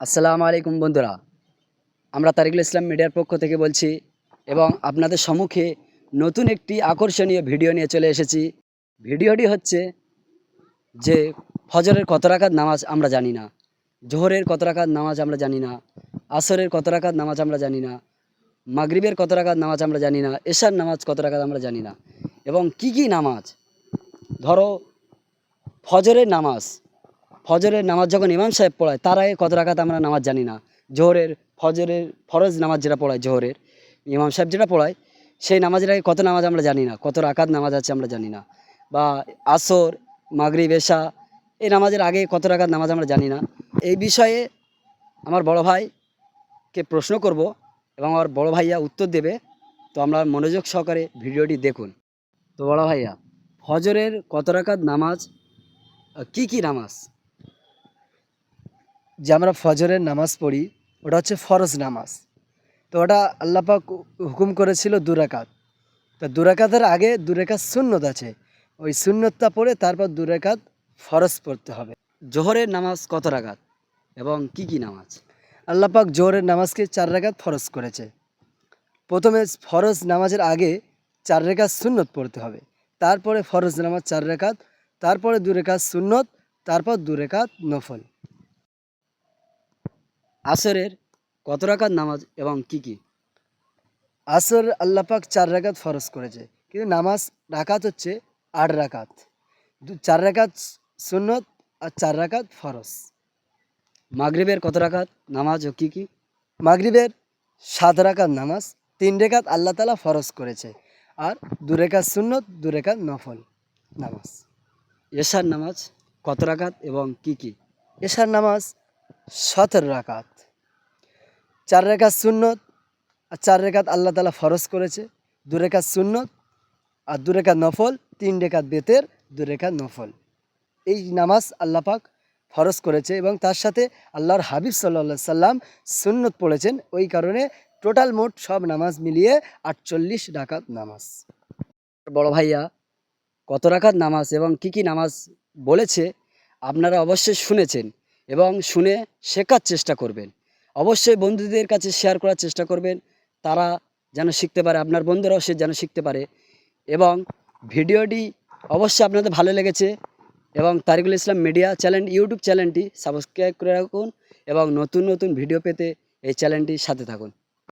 আসসালামু আলাইকুম বন্ধুরা। আমরা তারিকুল ইসলাম মিডিয়ার পক্ষ থেকে বলছি এবং আপনাদের সম্মুখে নতুন একটি আকর্ষণীয় ভিডিও নিয়ে চলে এসেছি। ভিডিওটি হচ্ছে যে ফজরের কত রাকাত নামাজ আমরা জানি না, জোহরের কত রাকাত নামাজ আমরা জানি না, আসরের কত রাকাত নামাজ আমরা জানি না, মাগরিবের কত রাকাত নামাজ আমরা জানি না, এশার নামাজ কত রাকাত আমরা জানি না এবং কি কি নামাজ? ধরো ফজরের নামাজ ফজরের নামাজ যখন ইমাম সাহেব পড়ায়, তার আগে কত রাকাত আমরা নামাজ জানি না। জোহরের, ফজরের, ফরজ নামাজ যেটা পড়ায়, জোহরের, ইমাম সাহেব যেটা পড়ায়, সেই নামাজের আগে কত নামাজ আমরা জানি না, কত রাকাত নামাজ আছে আমরা জানি না। বা আসর, মাগরিব বেশা এই নামাজের আগে কত রাকাত নামাজ আমরা জানি না। এই বিষয়ে আমার বড় ভাইকে প্রশ্ন করব এবং আমার বড় ভাইয়া উত্তর দেবে। তো আমরা মনোযোগ সহকারে ভিডিওটি দেখুন। তো বড় ভাইয়া, ফজরের কত রাকাত নামাজ কি কি নামাজ? যে আমরা ফজরের নামাজ পড়ি, ওটা হচ্ছে ফরজ নামাজ। তো ওটা আল্লাপাক হুকুম করেছিল দুরাকাত তো দুরাকাতের আগে দুরেকাত সুন্নত আছে। ওই সুন্নতটা পড়ে তারপর দুরেকাত ফরজ পড়তে হবে। জোহরের নামাজ কত রাকাত এবং কি কি নামাজ? আল্লাপাক জোহরের নামাজকে চার রেখাত ফরজ করেছে। প্রথমে ফরজ নামাজের আগে চার রেখাত সুন্নত পড়তে হবে। তারপরে ফরজ নামাজ চার রেখাত তারপরে দু রেখাত সুন্নত, তারপর দু রেখাত নফল। আসরের কত রাকাত নামাজ এবং কি কি? আসর আল্লাপাক চার রাকাত ফরজ করেছে। কিন্তু নামাজ রাকাত হচ্ছে আট রাকাত। চার রাকাত সুন্নত আর চার রাকাত ফরজ। মাগরিবের কত রাকাত নামাজ ও কি কি? মাগরিবের সাত রাকাত নামাজ, তিন রেখাত আল্লাহ তালা ফরজ করেছে আর দু রেখাত সুন্নত, দু রেখাত নফল নামাজ। এশার নামাজ কত রাকাত এবং কি কি? এশার নামাজ সতেরো রাকাত। চার রেখাত সুন্নত আর চার রেখাত আল্লাহ তালা ফরজ করেছে। দু রেখাত সুন্নত আর দু রেখাত নফল, তিন রেখাত বেতের, দু রেখাত নফল। এই নামাজ আল্লাহ পাক ফরজ করেছে এবং তার সাথে আল্লাহর হাবিব সাল্লা সাল্লাম সুন্নত পড়েছেন। ওই কারণে টোটাল মোট সব নামাজ মিলিয়ে আটচল্লিশ ডাকাত নামাজ। বড় ভাইয়া, কত রাকাত নামাজ এবং কি কি নামাজ বলেছে আপনারা অবশ্যই শুনেছেন। এবং শুনে শেখার চেষ্টা করবেন। অবশ্যই বন্ধুদের কাছে শেয়ার করার চেষ্টা করবেন। তারা যেন শিখতে পারে, আপনার বন্ধুরাও সে যেন শিখতে পারে। এবং ভিডিওটি অবশ্যই আপনাদের ভালো লেগেছে এবং Tarikul Islam media channel, YouTube চ্যানেলটি সাবস্ক্রাইব করে রাখুন এবং নতুন নতুন ভিডিও পেতে এই চ্যানেলটির সাথে থাকুন।